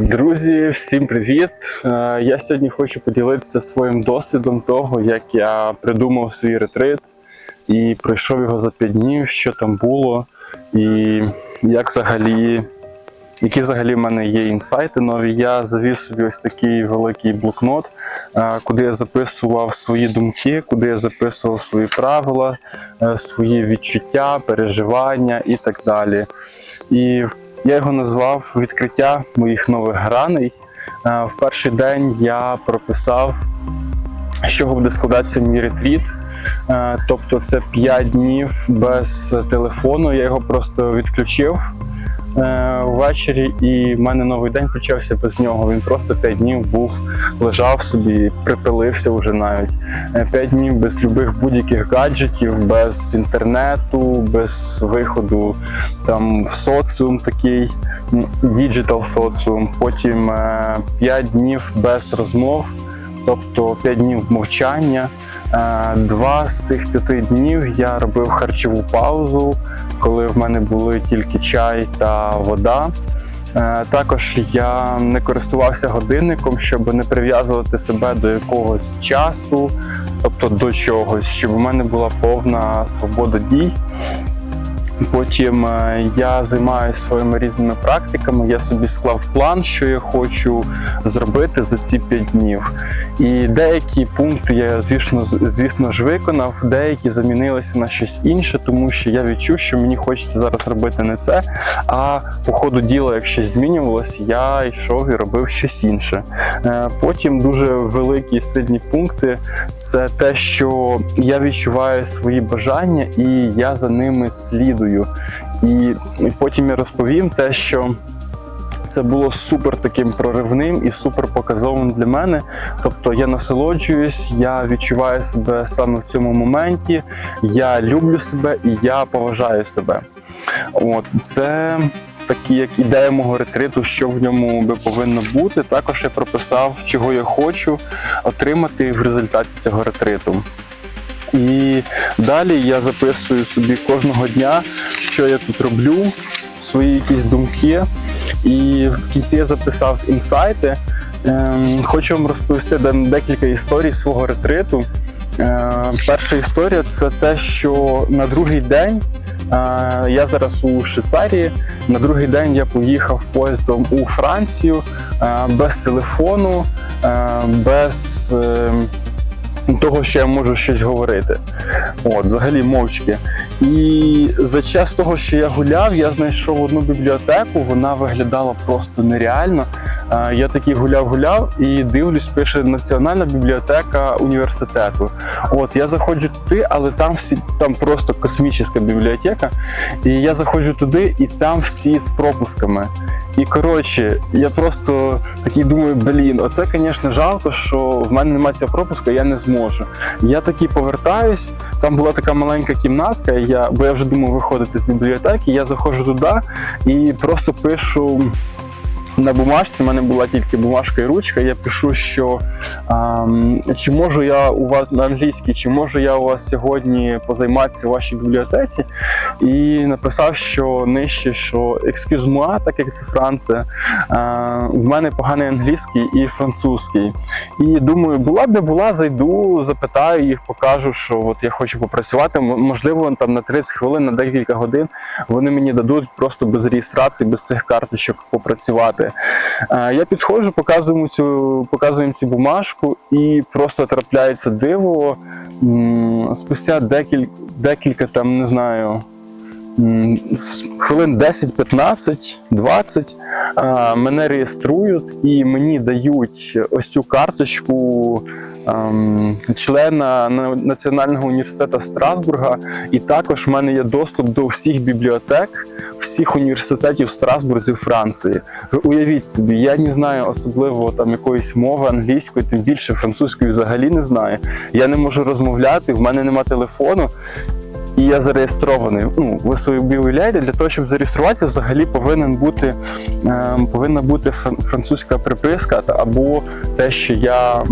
Друзі, всім привіт! Я сьогодні хочу поділитися своїм досвідом того, як я придумав свій ретрит і пройшов його за 5 днів, що там було, і як взагалі, які взагалі в мене є інсайти нові. Я завів собі ось такий великий блокнот, куди я записував свої думки, куди я записував свої правила, е, свої відчуття, переживання і так далі. І в я його назвав відкриття моїх нових граней. Е, В перший день я прописав, з чого буде складатися мій ретріт. Е, Тобто це 5 днів без телефону. Я його просто відключив ввечері, і в мене новий день почався без нього. Він просто 5 днів був, лежав собі, припилився вже навіть. 5 днів без любих будь-яких гаджетів, без інтернету, без виходу там в соціум такий, діджитал соціум. Потім 5 днів без розмов, тобто 5 днів мовчання. Е, Два з цих п'яти днів я робив харчову паузу, коли в мене були тільки чай та вода. Е, Також я не користувався годинником, щоб не прив'язувати себе до якогось часу, тобто до чогось, щоб у мене була повна свобода дій. Потім е, я займаюся своїми різними практиками. Я собі склав план, що я хочу зробити за ці 5 днів. І деякі пункти я, звісно, звісно ж виконав, деякі замінилися на щось інше, тому що я відчув, що мені хочеться зараз робити не це. А по ходу діла, як щось змінювалось, я йшов і робив щось інше. Е, Потім дуже великі сильні пункти це те, що я відчуваю свої бажання і я за ними слідую. І, і потім я розповім те, що. Це було супер таким проривним і супер показовим для мене. Тобто я насолоджуюсь, я відчуваю себе саме в цьому моменті, я люблю себе і я поважаю себе. От це такі як ідея мого ретриту, що в ньому би повинно бути. Також я прописав, чого я хочу отримати в результаті цього ретриту. І далі я записую собі кожного дня, що я тут роблю, свої якісь думки. І в кінці я записав інсайти. Ем, Хочу вам розповісти декілька історій свого ретриту. Е, Перша історія це те, що на другий день е, я зараз у Швейцарії. На другий день я поїхав поїздом у Францію е, без телефону, без. Того, що я можу щось говорити. От, взагалі мовчки. І за час того, що я гуляв, я знайшов одну бібліотеку, вона виглядала просто нереально. Я такий гуляв-гуляв і дивлюсь, пише Національна бібліотека університету. От я заходжу туди, але там всі там просто космічна бібліотека. І я заходжу туди, і там всі з пропусками. І коротше, я просто такий думаю, блін, оце, звісно, жалко, що в мене немає цього пропуску, я не зможу. Я такий повертаюсь, там була така маленька кімнатка, я, бо я вже думав виходити з бібліотеки, я заходжу туди і просто пишу. На бумажці в мене була тільки бумажка і ручка. Я пишу, що чи можу я у вас на англійській, чи можу я у вас сьогодні позайматися у вашій бібліотеці, і написав, що нижче, що excuse moi, так як це Франція, в мене поганий англійський і французький. І думаю, була б не була, зайду, запитаю їх, покажу, що от я хочу попрацювати. Можливо, там на 30 хвилин, на декілька годин вони мені дадуть просто без реєстрації, без цих карточок попрацювати. Я підходжу, показую цю, показую цю бумажку, і просто трапляється диво. Спустя декілька, декілька там, не знаю. Хвилин 10, 15, 20 мене реєструють і мені дають ось цю карточку члена На- Національного університету Страсбурга. І також в мене є доступ до всіх бібліотек, всіх університетів Страсбурзі, Франції. Уявіть собі, я не знаю особливо там якоїсь мови англійської, тим більше французької взагалі не знаю. Я не можу розмовляти, в мене нема телефону. І я зареєстрований. Ну, ви собі уявляєте, для того, щоб зареєструватися, взагалі повинен бути, е, повинна бути фран- французька приписка або те, що я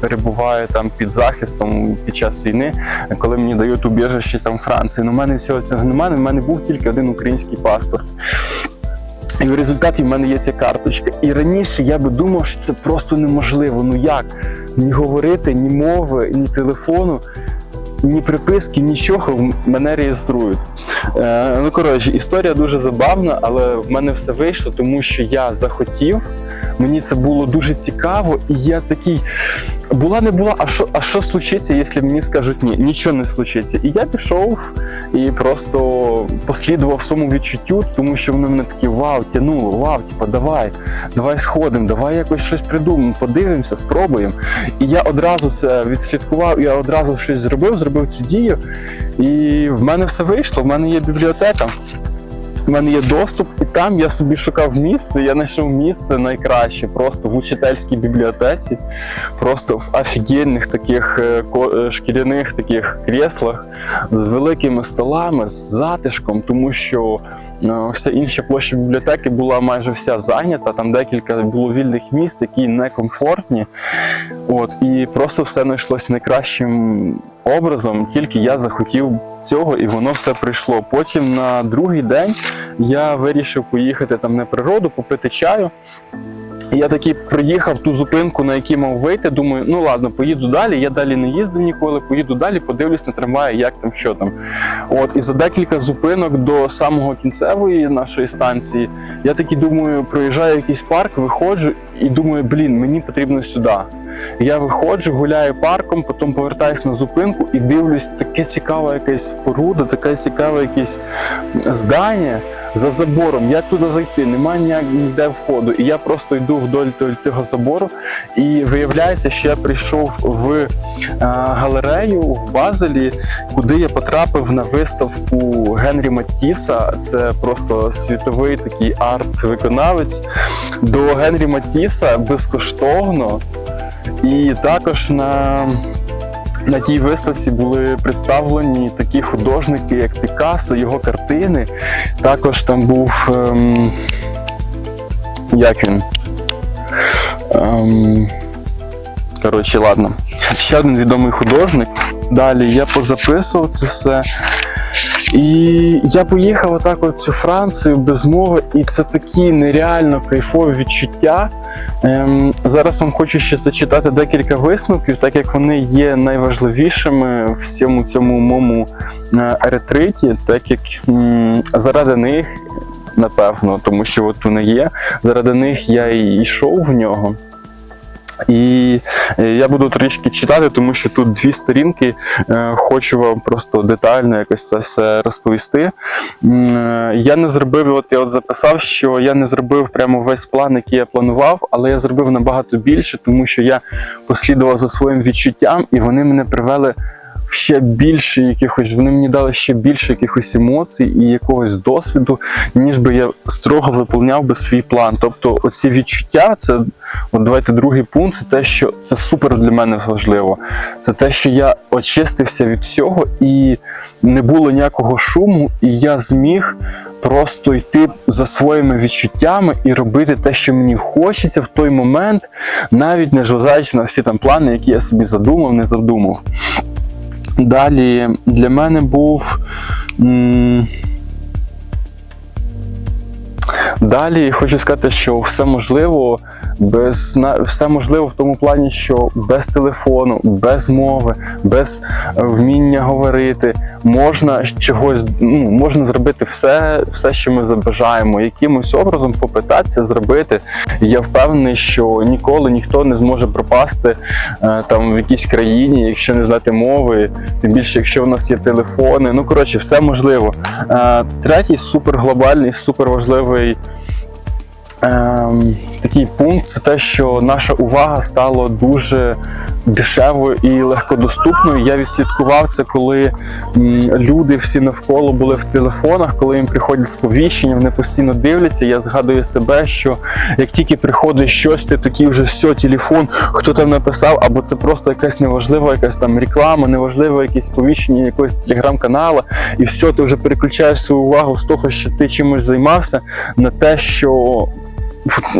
перебуваю там під захистом під час війни, коли мені дають убіжище там Франції. Ну, в мене всього цього немає. У мене був тільки один український паспорт. І в результаті в мене є ця карточка. І раніше я би думав, що це просто неможливо. Ну як? Ні говорити, ні мови, ні телефону, ні приписки, нічого мене реєструють. Е, ну коротше, історія дуже забавна, але в мене все вийшло, тому що я захотів. Мені це було дуже цікаво, і я такий. Була не була, а що, а що случиться, якщо мені скажуть ні, нічого не случиться. І я пішов і просто послідував своєму відчуттю, тому що воно мене такі вау, тянуло, вау, типа, давай, давай сходимо, давай якось щось придумаємо, подивимося, спробуємо. І я одразу це відслідкував, я одразу щось зробив, зробив цю дію. І в мене все вийшло. В мене є бібліотека. У мене є доступ, і там я собі шукав місце. Я знайшов місце найкраще, просто в учительській бібліотеці, просто в офігенних таких е, е, шкіряних таких креслах з великими столами, з затишком, тому що е, вся інша площа бібліотеки була майже вся зайнята. Там декілька було вільних місць, які некомфортні. От і просто все знайшлось найкращим образом, тільки я захотів цього, і воно все прийшло. Потім на другий день я вирішив поїхати там на природу, попити чаю. Я таки приїхав ту зупинку, на якій мав вийти. Думаю, ну ладно, поїду далі. Я далі не їздив ніколи, поїду далі, подивлюсь на трамваї, як там, що там. От, і за декілька зупинок до самого кінцевої нашої станції, я таки думаю, проїжджаю якийсь парк, виходжу і думаю, блін, мені потрібно сюди. Я виходжу, гуляю парком, потім повертаюсь на зупинку і дивлюсь, таке цікаве якась споруда, таке цікаве якесь здання за забором. Як туди зайти? Немає ніде входу. І я просто йду вдоль цього забору. І виявляється, що я прийшов в е, галерею в Базелі, куди я потрапив на виставку Генрі Матіса. Це просто світовий такий арт-виконавець. До Генрі Матіса безкоштовно. І також на, на тій виставці були представлені такі художники, як Пікассо, його картини. Також там був. Ем, як він? Ем, коротше, ладно. Ще один відомий художник. Далі я позаписував це все. І я поїхав отак от цю Францію без мови, і це такі нереально кайфові відчуття. Ем, зараз вам хочу ще зачитати декілька висновків, так як вони є найважливішими в всьому цьому моєму е, ретриті, так як м, заради них, напевно, тому що от вони є, заради них я і йшов в нього. І е, я буду трішки читати, тому що тут дві сторінки. Е, Хочу вам просто детально якось це все розповісти. Е, Я не зробив, от я от записав, що я не зробив прямо весь план, який я планував, але я зробив набагато більше, тому що я послідував за своїм відчуттям, і вони мене привели ще більше якихось, вони мені дали ще більше якихось емоцій і якогось досвіду, ніж би я строго виповняв би свій план. Тобто, оці відчуття, це от давайте другий пункт, це те, що це супер для мене важливо. Це те, що я очистився від всього і не було ніякого шуму, і я зміг. Просто йти за своїми відчуттями і робити те, що мені хочеться в той момент, навіть не зважаючи на всі там плани, які я собі задумав, не задумав. Далі для мене був. Далі хочу сказати, що все можливо, без все можливо в тому плані, що без телефону, без мови, без е, вміння говорити, можна чогось, ну, можна зробити все, все, що ми забажаємо, якимось образом попитатися зробити. Я впевнений, що ніколи ніхто не зможе пропасти е, там в якійсь країні, якщо не знати мови, тим більше, якщо в нас є телефони. Ну коротше, все можливо. Е, Третій суперглобальний, суперважливий ем, такий пункт це те, що наша увага стала дуже дешевою і легкодоступною. Я відслідкував це, коли люди всі навколо були в телефонах, коли їм приходять сповіщення, вони постійно дивляться. Я згадую себе, що як тільки приходить щось, ти такий вже все, телефон, хто там написав, або це просто якась неважлива, якась там реклама, неважливе якесь сповіщення якогось телеграм-канала, і все, ти вже переключаєш свою увагу з того, що ти чимось займався, на те, що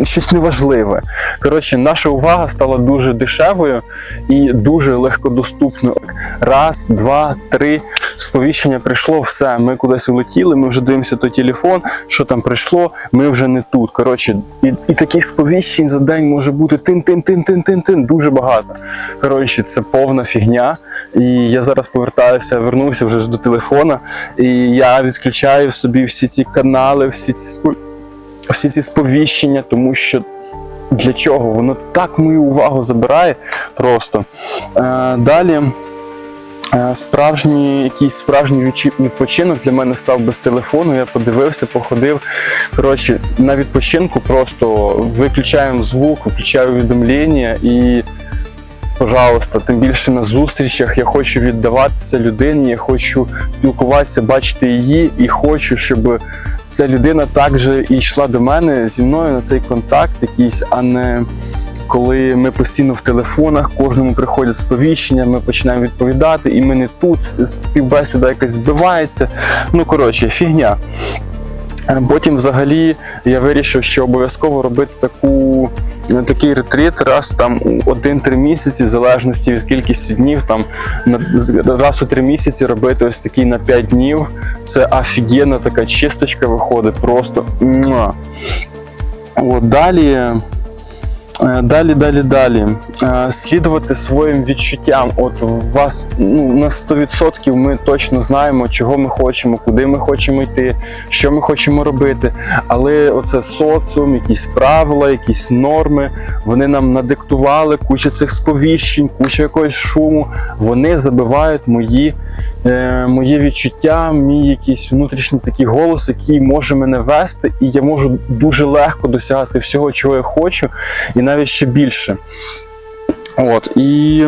щось неважливе. Коротше, наша увага стала дуже дешевою і дуже легкодоступною. Раз, два, три, сповіщення прийшло, все, ми кудись улетіли, ми вже дивимося той телефон, що там прийшло, ми вже не тут. Коротше, і, і таких сповіщень за день може бути тин-тин-тин-тин-тин-тин, дуже багато. Коротше, це повна фігня. І я зараз повертаюся, вернувся вже ж до телефона, і я відключаю собі всі ці канали, всі ці всі ці сповіщення, тому що для чого? Воно так мою увагу забирає просто. Е, далі. е, Справжній якийсь справжній відпочинок для мене став без телефону. Я подивився, походив. Коротше, на відпочинку просто виключаємо звук, виключаю увідомлення і, пожалуйста, тим більше на зустрічах я хочу віддаватися людині, я хочу спілкуватися, бачити її, і хочу, щоб ця людина також і йшла до мене зі мною на цей контакт якийсь, а не коли ми постійно в телефонах, кожному приходять сповіщення, ми починаємо відповідати, і ми не тут, співбесіда якась збивається. Ну, коротше, фігня. Потім, взагалі, я вирішив, що обов'язково робити таку, такий ретрит раз там один-три місяці, в залежності від кількості днів, там раз у три місяці робити ось такий на 5 днів. Це офігенна така чисточка виходить, просто. От далі. Е, Далі, далі, далі. Е, Слідувати своїм відчуттям. От вас ну, на 100% ми точно знаємо, чого ми хочемо, куди ми хочемо йти, що ми хочемо робити. Але оце соціум, якісь правила, якісь норми, вони нам надиктували куча цих сповіщень, куча якогось шуму. Вони забивають мої, е, моє відчуття, мій якийсь внутрішній такий голос, який може мене вести, і я можу дуже легко досягати всього, чого я хочу і навіть ще більше. От, і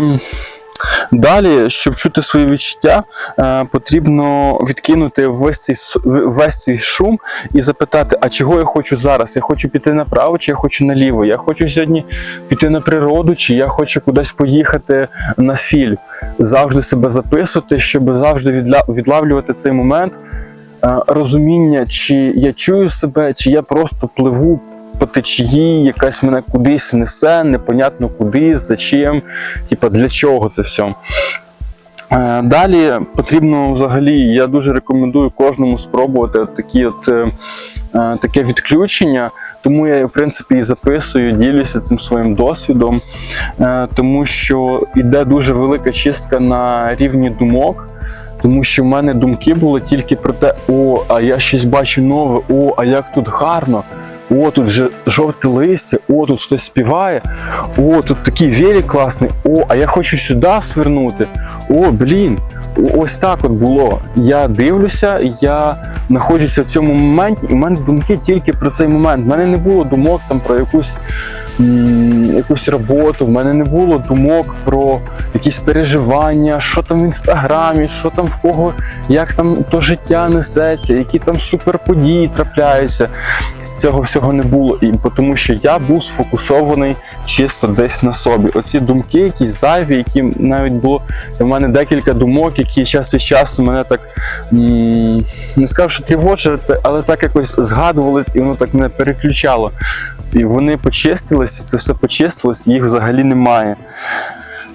далі, щоб чути свої відчуття, е, потрібно відкинути весь цей, весь цей шум і запитати, а чого я хочу зараз? Я хочу піти направо, чи я хочу наліво? Я хочу сьогодні піти на природу, чи я хочу кудись поїхати на фільм. Завжди себе записувати, щоб завжди відлавлювати цей момент е, розуміння, чи я чую себе, чи я просто пливу по течії, якась мене кудись несе, непонятно куди, за чим, типа для чого це все. Далі потрібно взагалі, я дуже рекомендую кожному спробувати такі от, е, е, таке відключення. Тому я, в принципі, і записую, ділюся цим своїм досвідом, е, тому що йде дуже велика чистка на рівні думок. Тому що в мене думки були тільки про те, о, а я щось бачу нове, о, а як тут гарно, о, тут вже жовте листя, о, тут хтось співає, о, тут такий велик класний, о, а я хочу сюди свернути. О, блін, ось так от було. Я дивлюся, я знаходжуся в цьому моменті, і в мене думки тільки про цей момент. В мене не було думок там про якусь, м, якусь роботу, в мене не було думок про якісь переживання, що там в інстаграмі, що там в кого, як там то життя несеться, які там суперподії трапляються. Цього всього не було. І тому що я був сфокусований чисто десь на собі. Оці думки, якісь зайві, які навіть було в мене декілька думок, які час від часу мене так не скажу, що тривожили, але так якось згадувались, і воно так мене переключало. І вони почистилися, це все почистилось, їх взагалі немає.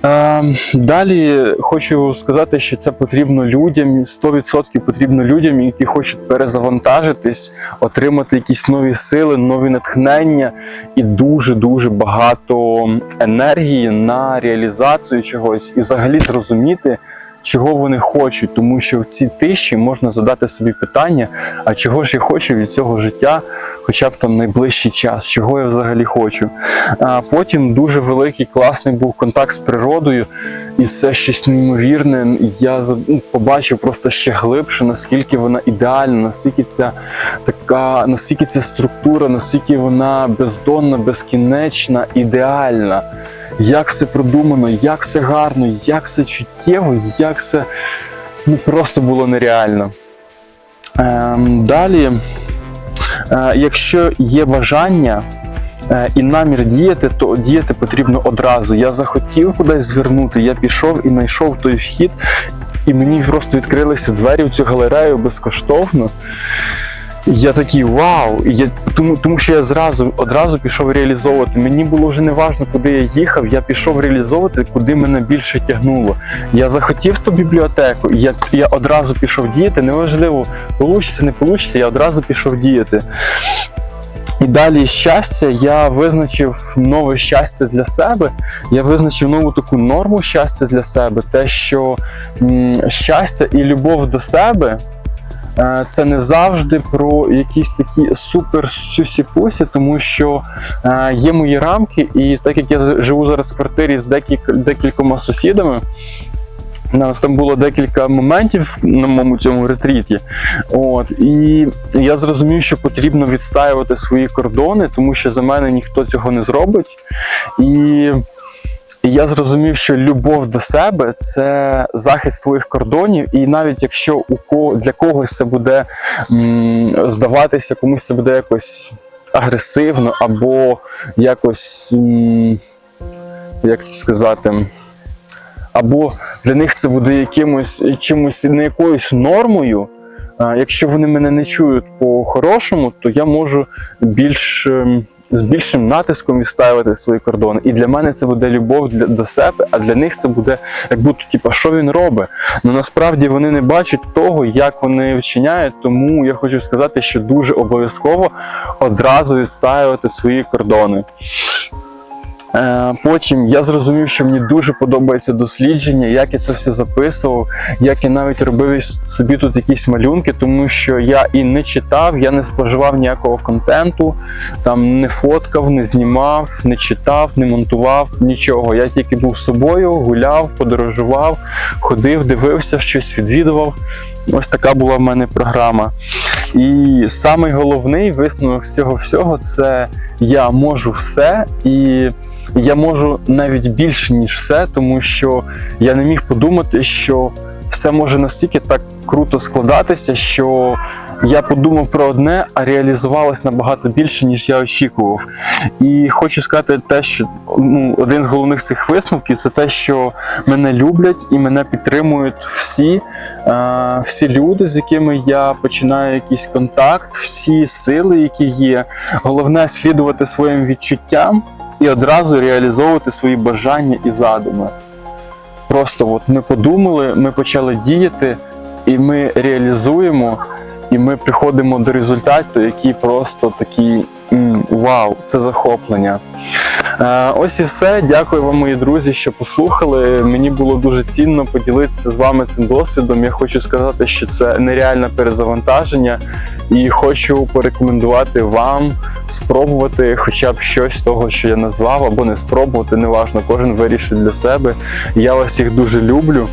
Е, Далі хочу сказати, що це потрібно людям, 100% потрібно людям, які хочуть перезавантажитись, отримати якісь нові сили, нові натхнення і дуже-дуже багато енергії на реалізацію чогось, і взагалі зрозуміти, чого вони хочуть, тому що в цій тиші можна задати собі питання, а чого ж я хочу від цього життя, хоча б там найближчий час, чого я взагалі хочу. А потім дуже великий, класний був контакт з природою, і це щось неймовірне. Я ну, побачив просто ще глибше, наскільки вона ідеальна, наскільки ця така, наскільки ця структура, наскільки вона бездонна, безкінечна, ідеальна. Як все продумано, як все гарно, як все чуттєво, як все ну, просто було нереально. Ем, далі, е, якщо є бажання е, і намір діяти, то діяти потрібно одразу. Я захотів кудись звернути, я пішов і знайшов той вхід, і мені просто відкрилися двері в цю галерею безкоштовно. Я такий вау! Я, тому, тому що я зразу одразу пішов реалізовувати. Мені було вже не важно, куди я їхав. Я пішов реалізовувати, куди мене більше тягнуло. Я захотів ту бібліотеку, я, я одразу пішов діяти. Неважливо, получиться, не получиться, я одразу пішов діяти. І далі щастя, я визначив нове щастя для себе. Я визначив нову таку норму щастя для себе. Те, що м, щастя і любов до себе це не завжди про якісь такі супер сюсі-пусі, тому що е, є мої рамки, і так як я живу зараз в квартирі з декількома сусідами. У нас там було декілька моментів на моєму цьому ретріті. От, і я зрозумів, що потрібно відстаювати свої кордони, тому що за мене ніхто цього не зробить. І і я зрозумів, що любов до себе це захист своїх кордонів, і навіть якщо у ко для когось це буде м, здаватися, комусь це буде якось агресивно або якось, м, як це сказати, або для них це буде якимось чимось не якоюсь нормою. Якщо вони мене не чують по-хорошому, то я можу більш ем, з більшим натиском відставити свої кордони. І для мене це буде любов до себе, а для них це буде як будто, типу, що він робить. Ну насправді вони не бачать того, як вони вчиняють. Тому я хочу сказати, що дуже обов'язково одразу відстаювати свої кордони. Е, Потім я зрозумів, що мені дуже подобається дослідження, як я це все записував, як я навіть робив собі тут якісь малюнки, тому що я і не читав, я не споживав ніякого контенту, там не фоткав, не знімав, не читав, не монтував нічого. Я тільки був собою, гуляв, подорожував, ходив, дивився, щось відвідував. Ось така була в мене програма. І самий головний висновок з цього всього це я можу все і я можу навіть більше, ніж все, тому що я не міг подумати, що все може настільки так круто складатися, що я подумав про одне, а реалізувалось набагато більше, ніж я очікував. І хочу сказати те, що ну, один з головних цих висновків це те, що мене люблять і мене підтримують всі, е, всі люди, з якими я починаю якийсь контакт, всі сили, які є. Головне слідувати своїм відчуттям і одразу реалізовувати свої бажання і задуми. Просто от ми подумали, ми почали діяти, і ми реалізуємо, і ми приходимо до результату, який просто такий вау, це захоплення. Е, Ось і все. Дякую вам, мої друзі, що послухали. Мені було дуже цінно поділитися з вами цим досвідом. Я хочу сказати, що це нереальне перезавантаження, і хочу порекомендувати вам спробувати хоча б щось з того, що я назвав, або не спробувати, неважно, кожен вирішить для себе. Я вас всіх дуже люблю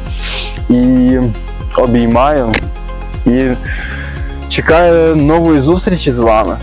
і обіймаю. І чекаю нової зустрічі з вами.